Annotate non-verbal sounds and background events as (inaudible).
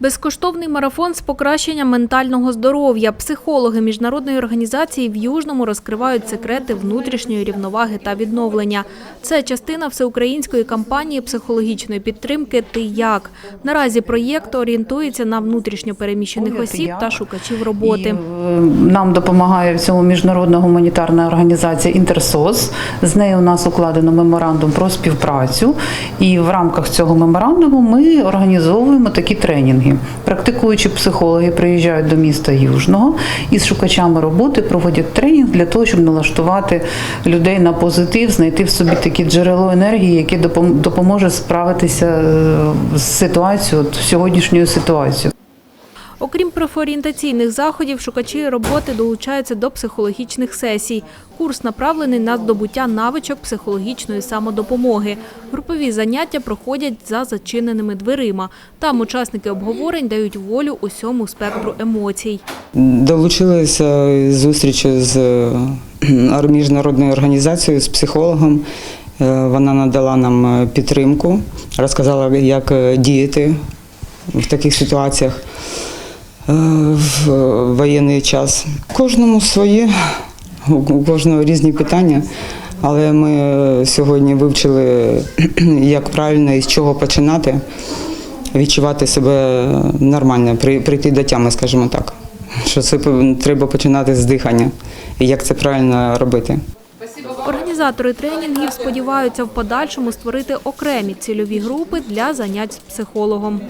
Безкоштовний марафон з покращення ментального здоров'я. Психологи міжнародної організації в Южному розкривають секрети внутрішньої рівноваги та відновлення. Це частина всеукраїнської кампанії психологічної підтримки Ти як наразі проєкт орієнтується на внутрішньо переміщених осіб та шукачів роботи. І, е, нам допомагає в цьому міжнародна гуманітарна організація Інтерсос. З нею у нас укладено меморандум про співпрацю. І в рамках цього меморандуму ми організовуємо такі тренінги. Практикуючі психологи приїжджають до міста Южного і з шукачами роботи проводять тренінг для того, щоб налаштувати людей на позитив, знайти в собі такі джерело енергії, яке допоможе справитися е, з ситуацією, от сьогоднішньою ситуацією. Окрім профорієнтаційних заходів, шукачі роботи долучаються до психологічних сесій. Курс направлений на здобуття навичок психологічної самодопомоги. Групові заняття проходять за зачиненими дверима. Там учасники обговорень дають волю усьому спектру емоцій. Долучилися зустрічі з е, міжнародною організацією, з психологом. Е, Вона надала нам е, підтримку, розказала, як діяти в таких ситуаціях в воєнний час. Кожному своє, у кожного різні питання. Але ми е, сьогодні вивчили, (clears throat) як правильно і з чого починати, відчувати себе нормально, при- прийти до тями, скажімо так. Що це треба починати з дихання і як це правильно робити. Організатори тренінгів сподіваються в подальшому створити окремі цільові групи для занять з психологом.